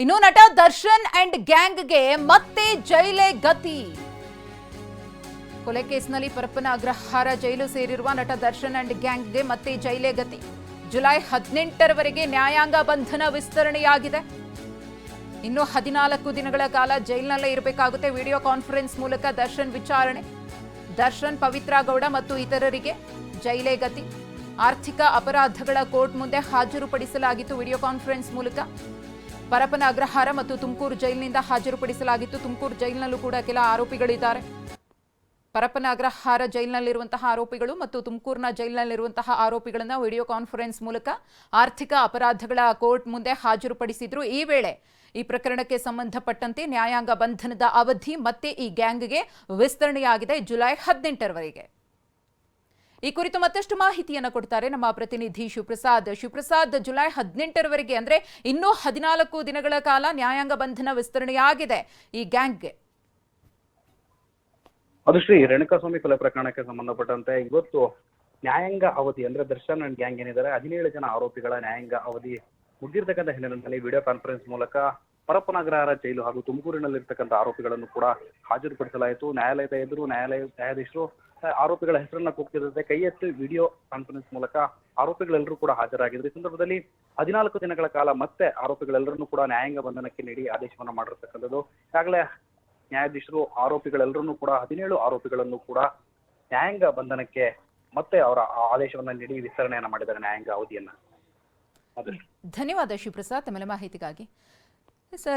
ಇನ್ನು ನಟ ದರ್ಶನ್ ಅಂಡ್ ಗ್ಯಾಂಗ್ಗೆ ಮತ್ತೆ ಜೈಲೇ ಗತಿ. ಕೊಲೆ ಕೇಸ್ನಲ್ಲಿ ಪರಪ್ಪನ ಅಗ್ರಹಾರ ಜೈಲು ಸೇರಿರುವ ನಟ ದರ್ಶನ್ ಅಂಡ್ ಗ್ಯಾಂಗ್ಗೆ ಮತ್ತೆ ಜೈಲೇ ಗತಿ. ಜುಲೈ ಹದಿನೆಂಟರವರೆಗೆ ನ್ಯಾಯಾಂಗ ಬಂಧನ ವಿಸ್ತರಣೆಯಾಗಿದೆ. ಇನ್ನು ಹದಿನಾಲ್ಕು ದಿನಗಳ ಕಾಲ ಜೈಲಿನಲ್ಲೇ ಇರಬೇಕಾಗುತ್ತೆ ವಿಡಿಯೋ ಕಾನ್ಫರೆನ್ಸ್ ಮೂಲಕ ದರ್ಶನ್ ವಿಚಾರಣೆ. ದರ್ಶನ್ ಪವಿತ್ರ ಗೌಡ ಮತ್ತು ಇತರರಿಗೆ ಜೈಲೇ ಗತಿ. ಆರ್ಥಿಕ ಅಪರಾಧಗಳ ಕೋರ್ಟ್ ಮುಂದೆ ಹಾಜರುಪಡಿಸಲಾಗಿತ್ತು ವಿಡಿಯೋ ಕಾನ್ಫರೆನ್ಸ್ ಮೂಲಕ. ಪರಪ್ಪನ ಅಗ್ರಹಾರ ಮತ್ತು ತುಮಕೂರು ಜೈಲಿನಿಂದ ಹಾಜರುಪಡಿಸಲಾಗಿತ್ತು. ತುಮಕೂರು ಜೈಲಿನಲ್ಲೂ ಕೂಡ ಕೆಲ ಆರೋಪಿಗಳಿದ್ದಾರೆ. ಪರಪ್ಪನ ಅಗ್ರಹಾರ ಜೈಲಿನಲ್ಲಿರುವಂತಹ ಆರೋಪಿಗಳು ಮತ್ತು ತುಮಕೂರಿನ ಜೈಲಿನಲ್ಲಿರುವಂತಹ ಆರೋಪಿಗಳನ್ನು ವಿಡಿಯೋ ಕಾನ್ಫರೆನ್ಸ್ ಮೂಲಕ ಆರ್ಥಿಕ ಅಪರಾಧಗಳ ಕೋರ್ಟ್ ಮುಂದೆ ಹಾಜರುಪಡಿಸಿದ್ರು. ಈ ವೇಳೆ ಈ ಪ್ರಕರಣಕ್ಕೆ ಸಂಬಂಧಪಟ್ಟಂತೆ ನ್ಯಾಯಾಂಗ ಬಂಧನದ ಅವಧಿ ಮತ್ತೆ ಈ ಗ್ಯಾಂಗ್ಗೆ ವಿಸ್ತರಣೆಯಾಗಿದೆ ಜುಲೈ ಹದಿನೆಂಟರವರೆಗೆ. ಈ ಕುರಿತು ಮತ್ತಷ್ಟು ಮಾಹಿತಿಯನ್ನು ಕೊಡ್ತಾರೆ ನಮ್ಮ ಪ್ರತಿನಿಧಿ ಶಿವಪ್ರಸಾದ್. ಶಿವಪ್ರಸಾದ್, ಜುಲೈ ಹದಿನೆಂಟರವರೆಗೆ ಅಂದ್ರೆ ಇನ್ನೂ ಹದಿನಾಲ್ಕು ದಿನಗಳ ಕಾಲ ನ್ಯಾಯಾಂಗ ಬಂಧನ ವಿಸ್ತರಣೆಯಾಗಿದೆ ಈ ಗ್ಯಾಂಗ್ಗೆ. ಅದು ಶ್ರೀ ರೇಣುಕಾಸ್ವಾಮಿ ಕೊಲೆ ಪ್ರಕರಣಕ್ಕೆ ಸಂಬಂಧಪಟ್ಟಂತೆ ಇವತ್ತು ನ್ಯಾಯಾಂಗ ಅವಧಿ ಅಂದ್ರೆ ದರ್ಶನ್ ಅಂಡ್ ಗ್ಯಾಂಗ್ ಏನಿದ್ದಾರೆ, ಹದಿನೇಳು ಜನ ಆರೋಪಿಗಳ ನ್ಯಾಯಾಂಗ ಅವಧಿ ಮುಗಿರ್ತಕ್ಕಂಥ ಹಿನ್ನೆಲೆಯಲ್ಲಿ ವಿಡಿಯೋ ಕಾನ್ಫರೆನ್ಸ್ ಮೂಲಕ ಪರಪ್ಪನಗರ ಜೈಲು ಹಾಗೂ ತುಮಕೂರಿನಲ್ಲಿರ್ತಕ್ಕಂಥ ಆರೋಪಿಗಳನ್ನು ಕೂಡ ಹಾಜರುಪಡಿಸಲಾಯಿತು. ನ್ಯಾಯಾಲಯದ ಎದುರು ನ್ಯಾಯಾಲಯ ನ್ಯಾಯಾಧೀಶರು ಆರೋಪಿಗಳ ಹೆಸರನ್ನ ಕೂಗ್ತಿದ್ದಂತೆ ಕೈ ಎತ್ತಿ ವಿಡಿಯೋ ಕಾನ್ಫರೆನ್ಸ್ ಮೂಲಕ ಆರೋಪಿಗಳೆಲ್ಲರೂ ಕೂಡ ಹಾಜರಾಗಿದ್ರು. ಈ ಸಂದರ್ಭದಲ್ಲಿ ಹದಿನಾಲ್ಕು ದಿನಗಳ ಕಾಲ ಮತ್ತೆ ಆರೋಪಿಗಳೆಲ್ಲರನ್ನೂ ಕೂಡ ನ್ಯಾಯಾಂಗ ಬಂಧನಕ್ಕೆ ನೀಡಿ ಆದೇಶವನ್ನ ಮಾಡಿರ್ತಕ್ಕಂಥದ್ದು. ಈಗಾಗಲೇ ನ್ಯಾಯಾಧೀಶರು ಆರೋಪಿಗಳೆಲ್ಲರನ್ನೂ ಕೂಡ, ಹದಿನೇಳು ಆರೋಪಿಗಳನ್ನು ಕೂಡ ನ್ಯಾಯಾಂಗ ಬಂಧನಕ್ಕೆ ಮತ್ತೆ ಅವರ ಆದೇಶವನ್ನ ನೀಡಿ ವಿಸ್ತರಣೆಯನ್ನ ಮಾಡಿದ್ದಾರೆ ನ್ಯಾಯಾಂಗ ಅವಧಿಯನ್ನ. ಧನ್ಯವಾದ ಶಿವಪ್ರಸಾದ್ ತಮ್ಮ ಮಾಹಿತಿಗಾಗಿ.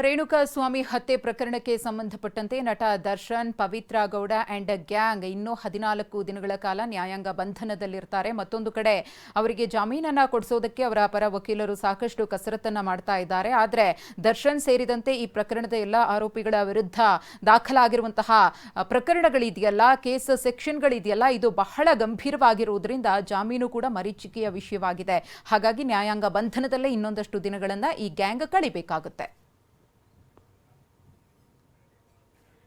ರೇಣುಕಾ ಸ್ವಾಮಿ ಹತ್ಯೆ ಪ್ರಕರಣಕ್ಕೆ ಸಂಬಂಧಪಟ್ಟಂತೆ ನಟ ದರ್ಶನ್, ಪವಿತ್ರ ಗೌಡ ಅಂಡ್ ಗ್ಯಾಂಗ್ ಇನ್ನೂ ಹದಿನಾಲ್ಕು ದಿನಗಳ ಕಾಲ ನ್ಯಾಯಾಂಗ ಬಂಧನದಲ್ಲಿರ್ತಾರೆ. ಮತ್ತೊಂದು ಕಡೆ ಅವರಿಗೆ ಜಾಮೀನನ್ನ ಕೊಡಿಸೋದಕ್ಕೆ ಅವರ ಪರ ವಕೀಲರು ಸಾಕಷ್ಟು ಕಸರತ್ತನ್ನ ಮಾಡ್ತಾ ಇದ್ದಾರೆ. ಆದರೆ ದರ್ಶನ್ ಸೇರಿದಂತೆ ಈ ಪ್ರಕರಣದ ಎಲ್ಲ ಆರೋಪಿಗಳ ವಿರುದ್ಧ ದಾಖಲಾಗಿರುವಂತಹ ಪ್ರಕರಣಗಳಿದೆಯಲ್ಲ, ಕೇಸ್ ಸೆಕ್ಷನ್ಗಳಿದೆಯಲ್ಲ, ಇದು ಬಹಳ ಗಂಭೀರವಾಗಿರುವುದರಿಂದ ಜಾಮೀನು ಕೂಡ ಮರೀಚಿಕೆಯ ವಿಷಯವಾಗಿದೆ. ಹಾಗಾಗಿ ನ್ಯಾಯಾಂಗ ಬಂಧನದಲ್ಲೇ ಇನ್ನೊಂದಷ್ಟು ದಿನಗಳನ್ನು ಈ ಗ್ಯಾಂಗ್ ಕಳಿಬೇಕಾಗುತ್ತೆ.